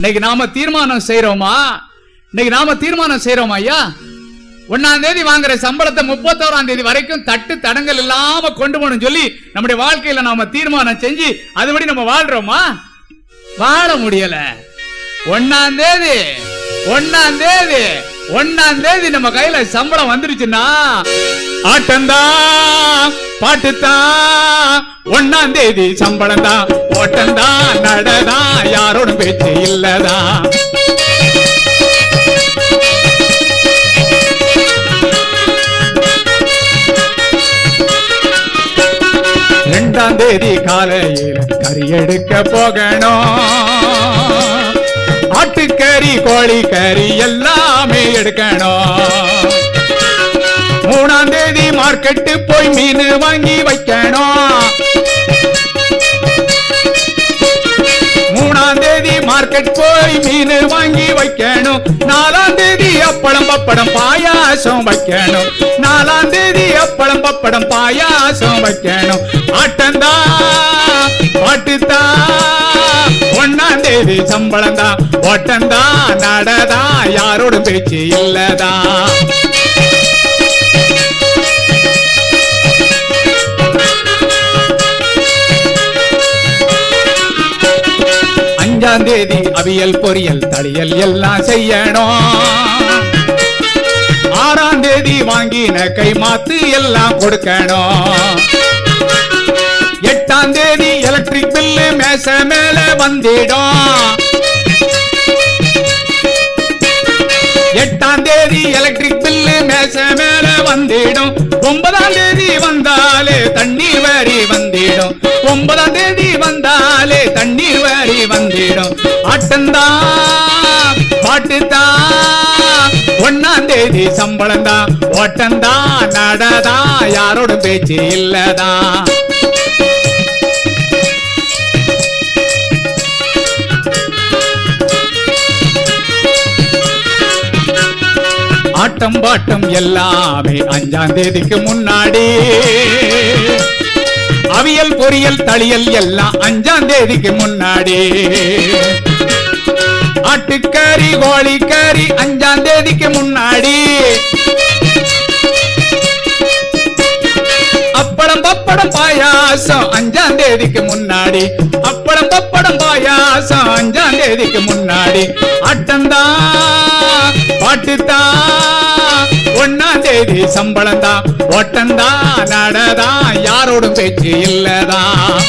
இன்னைக்கு நாம தீர்மானம் செய்யறோமா இன்னைக்கு நாம தீர்மானம் செய்யறோமா ஐயா? ஒன்னாம் தேதி வாங்குற சம்பளத்தை முப்பத்தோராம் தேதி வரைக்கும் தட்டு தடங்கள் இல்லாம கொண்டு போகணும் சொல்லி நம்முடைய வாழ்க்கையில நாம தீர்மானம் செஞ்சு அதுபடி நம்ம வாழ்றோமா? வாழ முடியல. ஒன்னாம் தேதி ஒன்னாம் தேதி ஒன்னாம் தேதி நம்ம கையில சம்பளம் வந்துருச்சுன்னா ஆட்டம்தான் பாட்டுத்தான் ஒன்னாம் தேதி சம்பளம் தான் ஓட்டம்தான் நடதான் யாரோட பேச்சு இல்லதான் ரெண்டாம் தேதி காலையில் கறி எடுக்க போகணும். ஆட்டுக்கறி கோழி கறி எல்லாமே எடுக்கணும். மூணாம் தேதி மார்க்கெட்டு போய் மீன் வாங்கி வைக்கணும். மார்க்கெட் போய் மீன் வாங்கி வைக்கணும். நாலாம் தேதி அப்பளம் பப்படம் பாயாசம் வைக்கணும். நாலாம் தேதி அப்பளம் பப்படம் பாயாசம் வைக்கணும். ஆட்டந்தா பாட்டுத்தா ஒன்னாம் தேதி சம்பளம் தான் ஓட்டந்தா நடதா யாரோட பேச்சு இல்லதா. அஞ்சாம் தேதி அவியல் பொரியல் தளியல் எல்லாம் செய்யணும். ஆறாம் தேதி வாங்கின கை மாத்து எல்லாம் கொடுக்கணும். எட்டாம் தேதி எலக்ட்ரிக் பில்லு மேச மேல வந்திடும். எட்டாம் தேதி எலக்ட்ரிக் பில்லு மேச மேல வந்திடும். ஒன்பதாம் தேதி வந்தாலே வந்திடும் பாட்டுதான் ஒன்னாம் தேதி சம்பளம் தான் ஓட்டந்தா நடதா யாரோட பேச்சு இல்லதான் ஆட்டம் பாட்டம் எல்லாமே அஞ்சாம் தேதிக்கு முன்னாடி. அவியல் பொரியல் தளியல் எல்லாம் அஞ்சாம் தேதிக்கு முன்னாடி. ஆட்டுக்கறி கோழிக்கறி அஞ்சாம் தேதிக்கு முன்னாடி. அப்பளம் பப்படம் பாயாசம் அஞ்சாம் தேதிக்கு முன்னாடி. அப்பளம் பப்படம் பாயாசம் அஞ்சாம் தேதிக்கு முன்னாடி. ஆட்டந்தா பாட்டுத்தா ஒன்னாம் தேதி சம்பளம் தான் ஓட்டந்தா நடதா யாரோடும் பேச்சு இல்லதான்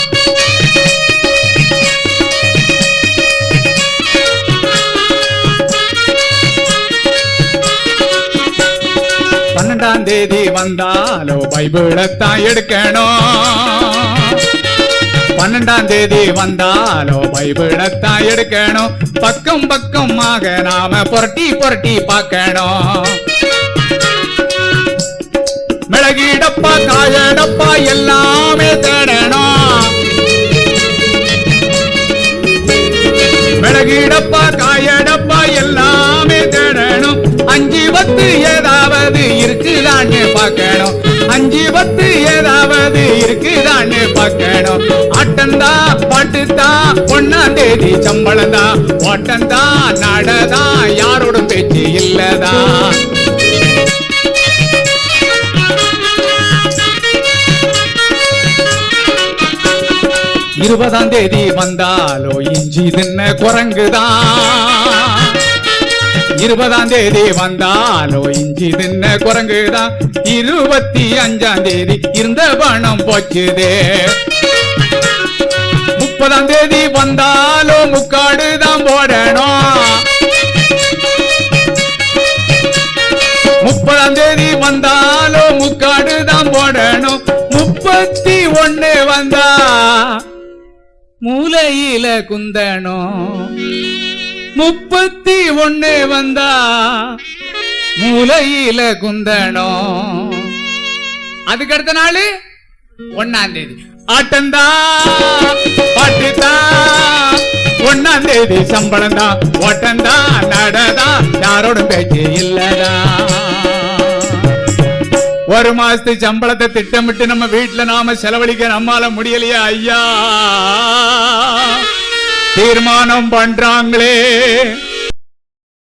பன்னெண்டாம் தேதி வந்தாலோ பைபிளத்தான் எடுக்கணும். பன்னெண்டாம் தேதி வந்தாலோ பைபிளத்தான் எடுக்கணும். பக்கம் பக்கமாக நாம புரட்டி புரட்டி பார்க்கணும். மிளகிடப்பா காயடப்பா எல்லாமே தேடணும். மிளகிடப்பா காயடப்பா எல்லாமே தேடணும். அஞ்சு பத்து ஏதா இருக்குதான்னு பார்க்கணும். அஞ்சு பத்து ஏதாவது இருக்குதான்னு பார்க்கணும். ஆட்டந்தா பாட்டுத்தா ஒன்னாம் தேதி சம்பளம் தான் ஓட்டந்தா நடதா யாரோட பேச்சு இல்லதா? இருபதாம் தேதி வந்தாலோ இஞ்சி தின்ன குரங்குதான் இருபதாம் தேதி வந்தாலோ இஞ்சி தின்ன குரங்குதான். இருபத்தி அஞ்சாம் தேதி இருந்த பணம் போச்சுதே. முப்பதாம் தேதி வந்தாலோ முக்காடு தான் போடணும். முப்பதாம் தேதி வந்தாலோ முக்காடு தான் போடணும். முப்பத்தி ஒன்னு வந்தா மூலையில குந்தணும். முப்பத்தி ஒண்ணு வந்தா மூலையில குந்தணும் அதுக்கு அடுத்த நாள் ஒன்னாம் தேதி. ஆட்டந்தா பாட்டுதா ஒன்னாம் தேதி சம்பளம் தான் ஓட்டந்தா நடதா யாரோட பேச்சு இல்லதா ஒரு மாசத்து சம்பளத்தை திட்டமிட்டு நம்ம வீட்டுல நாம செலவழிக்க நம்மால முடியலையா ஐயா. தீர்மானம் பண்றாங்களே.